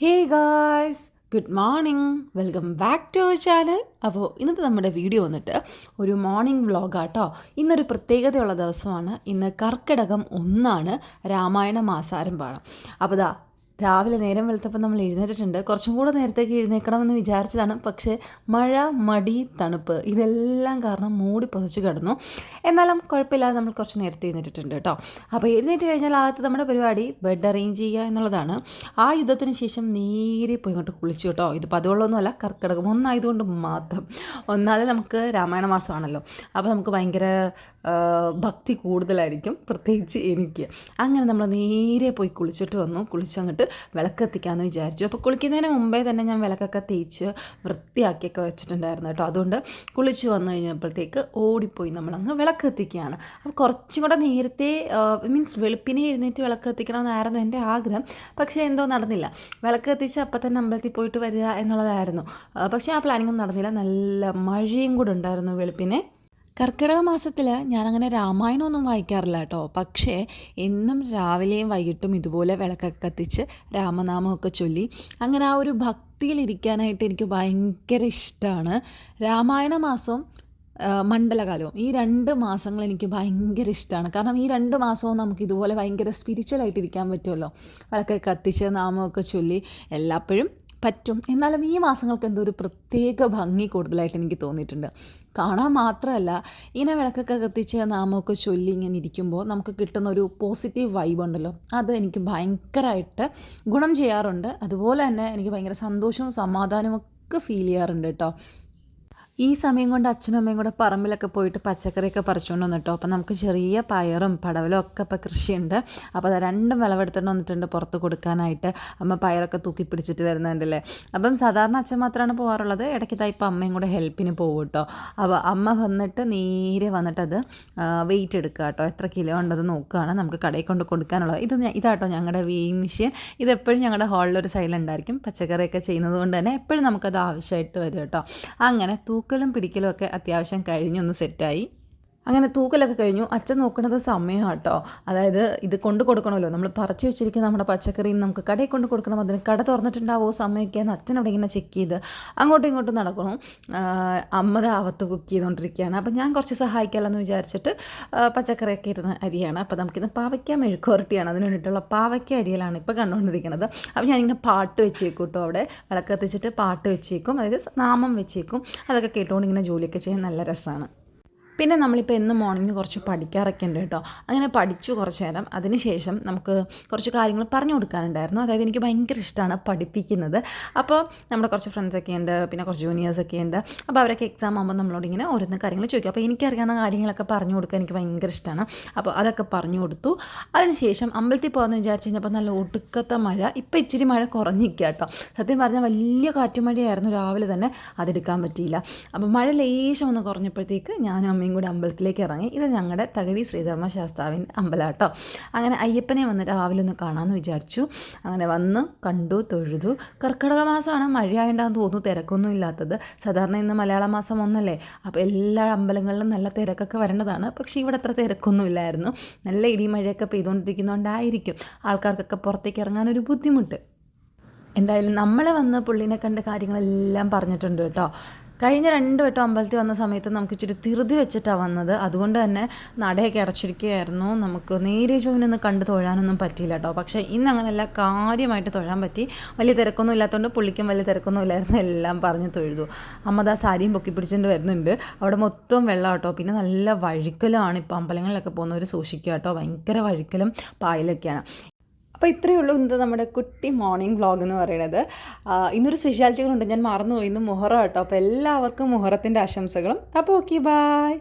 Hey guys good morning welcome back to our channel അപ്പോൾ ഇന്നത്തെ നമ്മുടെ വീഡിയോ വന്നിട്ട് ഒരു മോർണിംഗ് വ്ളോഗാട്ടോ ഇന്നൊരു പ്രത്യേകതയുള്ള ദിവസമാണ്. ഇന്ന് കർക്കിടകം ഒന്നാണ്. രാമായണ മാസാരംഭമാണ്. അപ്പോൾ ദാ രാവിലെ നേരം വെളുത്തപ്പോൾ നമ്മൾ എഴുന്നേറ്റിട്ടുണ്ട്. കുറച്ചും കൂടെ നേരത്തേക്ക് എഴുന്നേക്കണമെന്ന് വിചാരിച്ചതാണ്. പക്ഷേ മഴ മടി തണുപ്പ് ഇതെല്ലാം കാരണം മൂടി പൊതച്ച് കിടന്നു. എന്നാലും കുഴപ്പമില്ലാതെ നമ്മൾ കുറച്ച് നേരത്തെ എഴുന്നേറ്റിട്ടുണ്ട് കേട്ടോ. അപ്പോൾ എഴുന്നേറ്റ് കഴിഞ്ഞാൽ ആദ്യത്തെ നമ്മുടെ പരിപാടി ബെഡ് അറേഞ്ച് ചെയ്യുക എന്നുള്ളതാണ്. ആ യുദ്ധത്തിന് ശേഷം നേരെ പോയി ഇങ്ങോട്ട് കുളിച്ചു കേട്ടോ. ഇത് പതിവുള്ളൊന്നുമല്ല കർക്കിടകം ഒന്നായതുകൊണ്ട് മാത്രം. ഒന്നാതെ നമുക്ക് രാമായണ മാസമാണല്ലോ. അപ്പോൾ നമുക്ക് ഭയങ്കര ഭക്തി കൂടുതലായിരിക്കും പ്രത്യേകിച്ച് എനിക്ക്. അങ്ങനെ നമ്മൾ നേരെ പോയി കുളിച്ചിട്ട് വന്നു. കുളിച്ചങ്ങോട്ട് വിളക്കെത്തിക്കാമെന്ന് വിചാരിച്ചു. അപ്പോൾ കുളിക്കുന്നതിന് മുമ്പേ തന്നെ ഞാൻ വിളക്കൊക്കെ തേച്ച് വൃത്തിയാക്കിയൊക്കെ വെച്ചിട്ടുണ്ടായിരുന്നു കേട്ടോ. അതുകൊണ്ട് കുളിച്ച് വന്നു കഴിഞ്ഞപ്പോഴത്തേക്ക് ഓടിപ്പോയി നമ്മളങ്ങ് വിളക്കെത്തിക്കുകയാണ്. അപ്പോൾ കുറച്ചും കൂടെ നേരത്തെ മീൻസ് വെളുപ്പിനെ എഴുന്നേറ്റ് വിളക്ക് എത്തിക്കണമെന്നായിരുന്നു എന്റെ ആഗ്രഹം. പക്ഷേ എന്തോ നടന്നില്ല. വിളക്ക് എത്തിച്ച് അപ്പം തന്നെ അമ്പലത്തിൽ പോയിട്ട് വരിക എന്നുള്ളതായിരുന്നു. പക്ഷേ ആ പ്ലാനിങ്ങൊന്നും നടന്നില്ല. നല്ല മഴയും കൂടെ ഉണ്ടായിരുന്നു വെളുപ്പിനെ. കർക്കിടക മാസത്തിൽ ഞാനങ്ങനെ രാമായണമൊന്നും വായിക്കാറില്ല കേട്ടോ പക്ഷേ എന്നും രാവിലെയും വൈകിട്ടും ഇതുപോലെ വിളക്കൊക്കെ കത്തിച്ച് രാമനാമമൊക്കെ ചൊല്ലി അങ്ങനെ ആ ഒരു ഭക്തിയിലിരിക്കാനായിട്ട് എനിക്ക് ഭയങ്കര ഇഷ്ടമാണ് രാമായണ മാസവും മണ്ഡലകാലവും ഈ രണ്ട് മാസങ്ങൾ എനിക്ക് ഭയങ്കര ഇഷ്ടമാണ് കാരണം ഈ രണ്ട് മാസവും നമുക്ക് ഇതുപോലെ ഭയങ്കര സ്പിരിച്വലായിട്ട് ഇരിക്കാൻ പറ്റുമല്ലോ. വിളക്കൊക്കെ കത്തിച്ച് നാമമൊക്കെ ചൊല്ലി എല്ലാപ്പോഴും പറ്റും. എന്നാലും ഈ മാസങ്ങൾക്ക് എന്തോ ഒരു പ്രത്യേക ഭംഗി കൂടുതലായിട്ട് എനിക്ക് തോന്നിയിട്ടുണ്ട്. കാണാൻ മാത്രമല്ല ഇങ്ങനെ വിളക്കൊക്കെ കത്തിച്ച് നാമമൊക്കെ ചൊല്ലി ഇങ്ങനെ ഇരിക്കുമ്പോൾ നമുക്ക് കിട്ടുന്ന ഒരു പോസിറ്റീവ് വൈബ് ഉണ്ടല്ലോ. അത് എനിക്ക് ഭയങ്കരമായിട്ട് ഗുണം ചെയ്യാറുണ്ട്. അതുപോലെ തന്നെ എനിക്ക് ഭയങ്കര സന്തോഷവും സമാധാനവും ഒക്കെ ഫീൽ ചെയ്യാറുണ്ട് കേട്ടോ. ഈ സമയം കൊണ്ട് അച്ഛനും അമ്മയും കൂടെ പറമ്പിലൊക്കെ പോയിട്ട് പച്ചക്കറിയൊക്കെ പറിച്ചുകൊണ്ട് വന്നിട്ടോ. അപ്പോൾ നമുക്ക് ചെറിയ പയറും പടവലും ഒക്കെ ഇപ്പം കൃഷിയുണ്ട്. അപ്പോൾ അത് രണ്ടും വിളവെടുത്തുകൊണ്ട് വന്നിട്ടുണ്ട് പുറത്ത് കൊടുക്കാനായിട്ട്. അമ്മ പയറൊക്കെ തൂക്കി പിടിച്ചിട്ട് വരുന്നുണ്ടല്ലേ. അപ്പം സാധാരണ അച്ഛൻ മാത്രമാണ് പോകാറുള്ളത് ഇടയ്ക്ക് ഇതാ ഇപ്പം അമ്മയും കൂടെ ഹെൽപ്പിന് പോകും കേട്ടോ അപ്പോൾ അമ്മ വന്നിട്ട് നേരെ വന്നിട്ട് അത് വെയിറ്റ് എടുക്കുക കേട്ടോ. എത്ര കിലോ ഉണ്ടത് നോക്കുകയാണ് നമുക്ക് കടയിൽ കൊണ്ട് കൊടുക്കാനുള്ളത്. ഇത് ഇതാട്ടോ ഞങ്ങളുടെ വെയിങ് മെഷീൻ ഇത് എപ്പോഴും ഞങ്ങളുടെ ഹാളിലൊരു സൈഡിലുണ്ടായിരിക്കും പച്ചക്കറിയൊക്കെ ചെയ്യുന്നത് കൊണ്ട് തന്നെ എപ്പോഴും നമുക്കത് ആവശ്യമായിട്ട് വരും കേട്ടോ. അങ്ങനെ തൂക്കലും പിടിക്കലും ഒക്കെ അത്യാവശ്യം കഴിഞ്ഞൊന്ന് സെറ്റായി. അങ്ങനെ തൂക്കലൊക്കെ കഴിഞ്ഞു. അച്ഛൻ നോക്കുന്നത് സമയം കേട്ടോ അതായത് ഇത് കൊണ്ട് കൊടുക്കണമല്ലോ. നമ്മൾ പറിച്ചു വെച്ചിരിക്കുന്ന നമ്മുടെ പച്ചക്കറിയും നമുക്ക് കടയിൽ കൊണ്ട് കൊടുക്കണം. അതിന് കട തുറന്നിട്ടുണ്ടാവോ സമയമൊക്കെ എന്ന് അച്ഛൻ അവിടെ ഇങ്ങനെ ചെക്ക് ചെയ്ത് അങ്ങോട്ടും ഇങ്ങോട്ടും നടക്കണം അമ്മ അവത്ത് കുക്ക് ചെയ്തുകൊണ്ടിരിക്കുകയാണ് അപ്പം ഞാൻ കുറച്ച് സഹായിക്കാമല്ലോ എന്ന് വിചാരിച്ചിട്ട് പച്ചക്കറിയൊക്കെ ഇരുന്ന് അരിയാണ്. അപ്പോൾ നമുക്കിത് പാവയ്ക്ക മെഴുക്കുരട്ടിയാണ് അതിന് വേണ്ടിയിട്ടുള്ള പാവയ്ക്ക അരിയലാണ് ഇപ്പോൾ കണ്ടുകൊണ്ടിരിക്കുന്നത് അപ്പോൾ ഞാനിങ്ങനെ പാട്ട് വെച്ചേക്കും കേട്ടോ അവിടെ. വിളക്ക് കത്തിച്ചിട്ട് പാട്ട് വെച്ചേക്കും. അതായത് നാമം വെച്ചേക്കും. അതൊക്കെ കേട്ടുകൊണ്ട് ഇങ്ങനെ ജോലിയൊക്കെ ചെയ്യാൻ നല്ല രസമാണ് പിന്നെ നമ്മളിപ്പോൾ എന്നും മോർണിംഗ് കുറച്ച് പഠിക്കാറൊക്കെ ഉണ്ട് കേട്ടോ. അങ്ങനെ പഠിച്ചു കുറച്ച് നേരം. അതിനുശേഷം നമുക്ക് കുറച്ച് കാര്യങ്ങൾ പറഞ്ഞു കൊടുക്കാനുണ്ടായിരുന്നു. അതായത് എനിക്ക് ഭയങ്കര ഇഷ്ടമാണ് പഠിപ്പിക്കുന്നത്. അപ്പോൾ നമ്മുടെ കുറച്ച് ഫ്രണ്ട്സൊക്കെ ഉണ്ട് പിന്നെ കുറച്ച് ജൂനിയേഴ്സൊക്കെ ഉണ്ട്. അപ്പോൾ അവരൊക്കെ എക്സാം ആകുമ്പോൾ നമ്മളോട് ഇങ്ങനെ ഓരോന്ന് കാര്യങ്ങൾ ചോദിക്കും. അപ്പോൾ എനിക്കറിയാവുന്ന കാര്യങ്ങളൊക്കെ പറഞ്ഞു കൊടുക്കാൻ എനിക്ക് ഭയങ്കര ഇഷ്ടമാണ് അപ്പോൾ അതൊക്കെ പറഞ്ഞു കൊടുത്തു. അതിനുശേഷം അമ്പലത്തിൽ പോകാമെന്ന് വിചാരിച്ച് കഴിഞ്ഞപ്പോൾ നല്ല ഒടുക്കത്തെ മഴ. ഇപ്പോൾ ഇച്ചിരി മഴ കുറഞ്ഞിരിക്കുക കേട്ടോ. സത്യം പറഞ്ഞാൽ വലിയ കാറ്റുമഴയായിരുന്നു രാവിലെ തന്നെ. അതെടുക്കാൻ പറ്റിയില്ല. അപ്പോൾ മഴ ലേശം ഒന്ന് കുറഞ്ഞപ്പോഴത്തേക്ക് ഞാനും അമ്മയും കൂടി അമ്പലത്തിലേക്ക് ഇറങ്ങി. ഇത് ഞങ്ങളുടെ തകഴി ശ്രീധർമ്മ ശാസ്താവിൻ അമ്പലം കേട്ടോ അങ്ങനെ അയ്യപ്പനെ വന്ന് രാവിലെ ഒന്ന് കാണാമെന്ന് വിചാരിച്ചു. അങ്ങനെ വന്ന് കണ്ടു തൊഴുതു. കർക്കിടക മാസമാണ് മഴയായതുകൊണ്ടാന്ന് തോന്നുന്നു തിരക്കൊന്നും ഇല്ലാത്തത്. സാധാരണ ഇന്ന് മലയാള മാസം ഒന്നല്ലേ. അപ്പോൾ എല്ലാ അമ്പലങ്ങളിലും നല്ല തിരക്കൊക്കെ വരേണ്ടതാണ്. പക്ഷേ ഇവിടെ അത്ര തിരക്കൊന്നും ഇല്ലായിരുന്നു. നല്ല ഇടി മഴയൊക്കെ പെയ്തുകൊണ്ടിരിക്കുന്നതുകൊണ്ടായിരിക്കും ആൾക്കാർക്കൊക്കെ പുറത്തേക്ക് ഇറങ്ങാനൊരു ബുദ്ധിമുട്ട്. എന്തായാലും നമ്മളെ വന്ന് പുള്ളിനെ കണ്ട കാര്യങ്ങളെല്ലാം പറഞ്ഞിട്ടുണ്ട് കേട്ടോ. കഴിഞ്ഞ രണ്ട് വട്ടം അമ്പലത്തിൽ വന്ന സമയത്ത് നമുക്ക് ഇച്ചിരി തിരുതി വെച്ചിട്ടാണ് വന്നത്. അതുകൊണ്ട് തന്നെ നടയൊക്കെ അടച്ചിരിക്കുകയായിരുന്നു. നമുക്ക് നേരെ ജോയിനൊന്ന് കണ്ട് തൊഴാനൊന്നും പറ്റിയില്ല കേട്ടോ. പക്ഷേ ഇന്ന് അങ്ങനെയല്ല കാര്യമായിട്ട് തൊഴാൻ പറ്റി. വലിയ തിരക്കൊന്നും ഇല്ലാത്തതുകൊണ്ട് പുള്ളിക്കും വലിയ തിരക്കൊന്നും ഇല്ലായിരുന്നു. എല്ലാം പറഞ്ഞ് തൊഴുതു. അമ്മ ദാ സാരിയും പൊക്കി പിടിച്ചുകൊണ്ട് വരുന്നുണ്ട്. അവിടെ മൊത്തം വെള്ളം കേട്ടോ. പിന്നെ നല്ല വഴുക്കലാണ്. ഇപ്പോൾ അമ്പലങ്ങളിലൊക്കെ പോകുന്നവർ സൂക്ഷിക്കുക കേട്ടോ. ഭയങ്കര വഴുക്കലും പായലൊക്കെയാണ്. അപ്പോൾ ഇത്രയേ ഉള്ളൂ ഇന്നത്തെ നമ്മുടെ കുട്ടി മോർണിംഗ് വ്ളോഗ് എന്ന് പറയുന്നത്. ഇന്നൊരു സ്പെഷ്യാലിറ്റികളുണ്ട് ഞാൻ മറന്നുപോയി. ഇന്ന് മുഹറം കേട്ടോ. അപ്പോൾ എല്ലാവർക്കും മുഹറത്തിന്റെ ആശംസകളും. അപ്പോൾ ഓക്കെ ബായ്